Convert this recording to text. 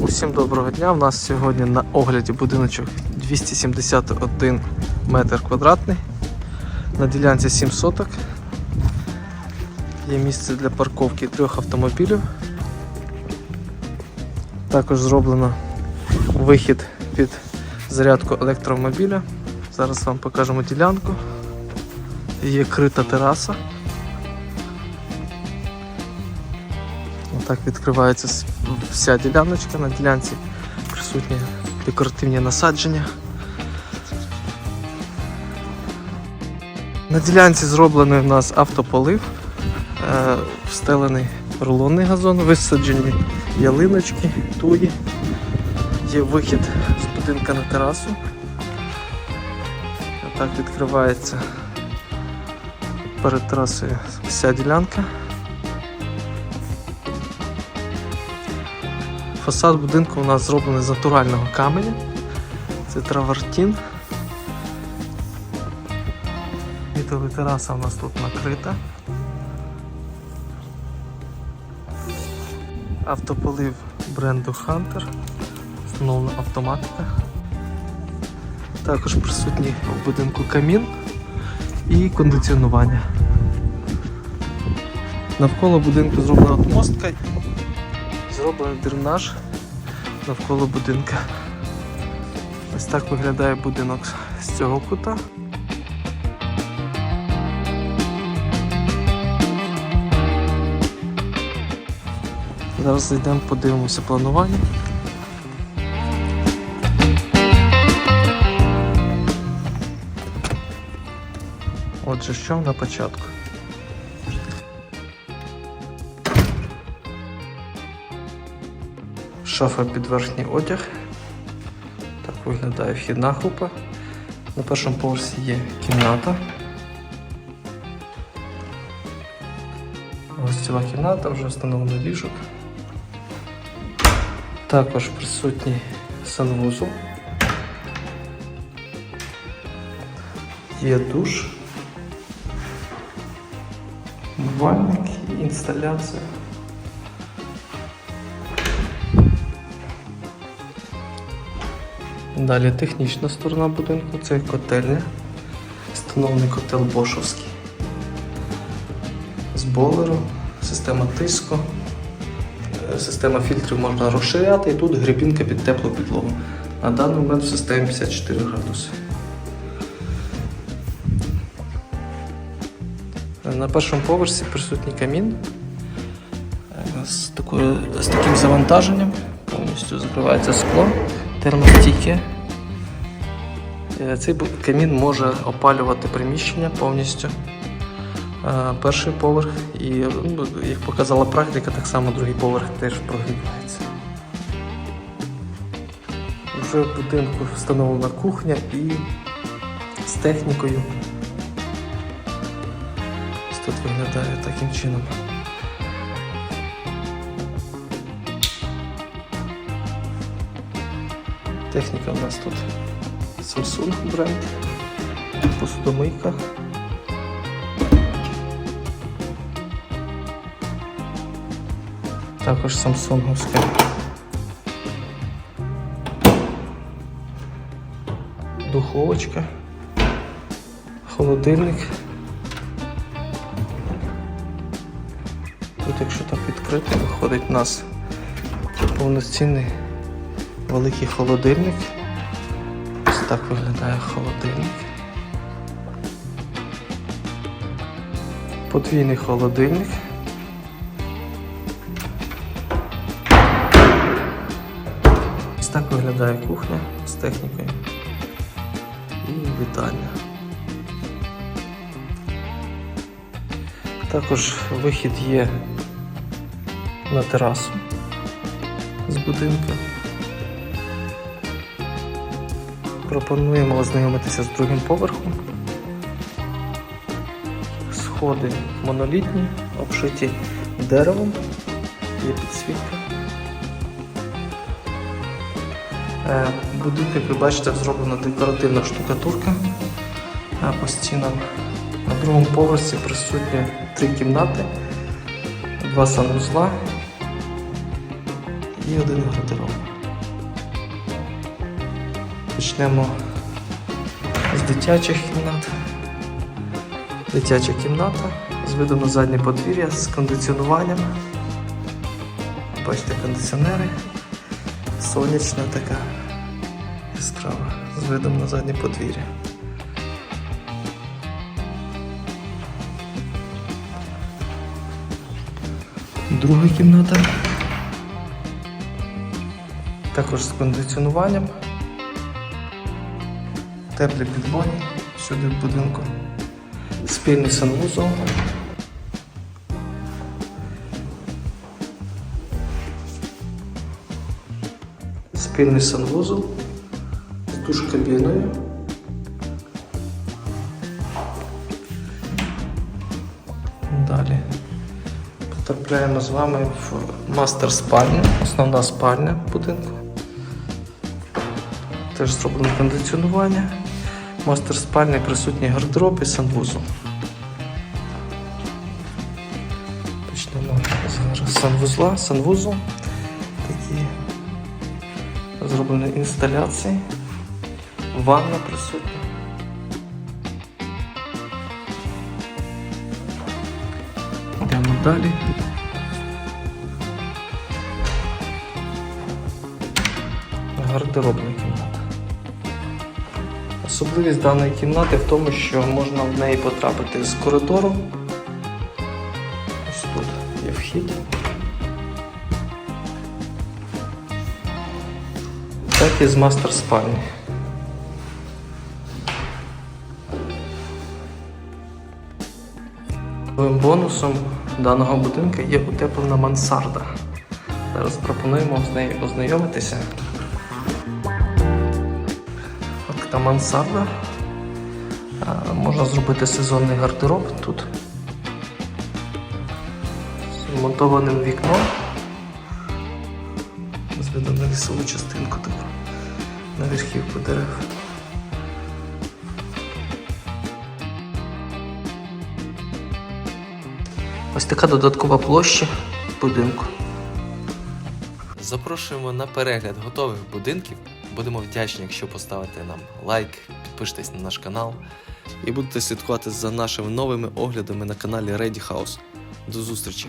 Усім доброго дня. У нас сьогодні на огляді будиночок 271 метр квадратний. На ділянці 7 соток. Є місце для парковки трьох автомобілів. Також зроблено вихід під зарядку електромобіля. Зараз вам покажемо ділянку. Є крита тераса. Отак відкривається вся діляночка. На ділянці присутні декоративні насадження. На ділянці зроблений у нас автополив, е, встелений рулонний газон, висаджені ялиночки, туї. Є вихід з будинка на терасу. Отак відкривається перед терасою вся ділянка. Фасад будинку у нас зроблений з натурального каменя. Це травертін. Вітова тераса у нас тут накрита. Автополив бренду Hunter. Встановлена автоматика. Також присутній в будинку камін і кондиціонування. Навколо будинку зроблена отмостка Зроблений дренаж навколо будинка. Ось так виглядає будинок з цього кута. Зараз зайдемо, подивимося планування. Отже, що на початку? Шафа під верхній одяг. Так виглядає вхідна група. На першому поверсі є кімната. Ось ціла кімната, вже встановлений ліжок. Також присутній санвузол. Є душ, умивальник, інсталяція. Далі технічна сторона будинку це котельня. Встановлений котел Бошовський. З болером, система тиску, е, система фільтрів можна розширяти і тут грибінка під теплу підлогу. На даний момент в системі 54 градуси. На першому поверсі присутній камін е, з, такою, з таким завантаженням. Повністю закривається скло, термостійке. Цей камін може опалювати приміщення повністю. Е, Перший поверх і, ну, як показала практика, так само другий поверх теж прогрівається. Вже в будинку встановлена кухня і з технікою. Ось Тут виглядає таким чином. Техніка у нас тут Samsung бренд, посудомийка. Також самсунговська. Духовочка, холодильник. Тут, якщо так відкрити, виходить у нас повноцінний великий холодильник. Ось так виглядає холодильник. Подвійний холодильник. Ось так виглядає кухня з технікою. І вітальня. Також вихід є на терасу з будинку. Пропонуємо ознайомитися з другим поверхом. Сходи монолітні, обшиті деревом, є підсвітка. Е, Будинок, як ви бачите, зроблена декоративна штукатурка е, по стінам. На другому поверсі присутні три кімнати, два санвузла і один гардероб. Почнемо з дитячих кімнат. Дитяча кімната з видом на заднє подвір'я з кондиціонуванням. Бачите, кондиціонери. Сонячна така яскрава з видом на заднє подвір'я. Друга кімната. Також з кондиціонуванням. Теплі підлоги всюди в будинку. Спільний санвузол. Спільний санвузол з душ-кабіною. Далі потрапляємо з вами в мастер спальню, основна спальня будинку. Теж зроблено кондиціонування. Мастер спальні присутній гардероб і санвузол. Почнемо зараз санвузла. Санвузол. Такі зроблені інсталяції. Ванна присутня. Йдемо далі. Гардеробна кімната. Особливість даної кімнати в тому, що можна в неї потрапити з коридору. Ось тут є вхід. Так і з мастер спальні. Новим бонусом даного будинку є утеплена мансарда. Зараз пропонуємо з нею ознайомитися. Мансарда. Можна зробити сезонний гардероб тут. З вмонтованим вікном. З видом на лісову частинку таку. На верхівку дерев. Ось така додаткова площа будинку. Запрошуємо на перегляд готових будинків. Будемо вдячні, якщо поставите нам лайк, підпишитесь на наш канал і будете слідкувати за нашими новими оглядами на каналі Ready House. До зустрічі!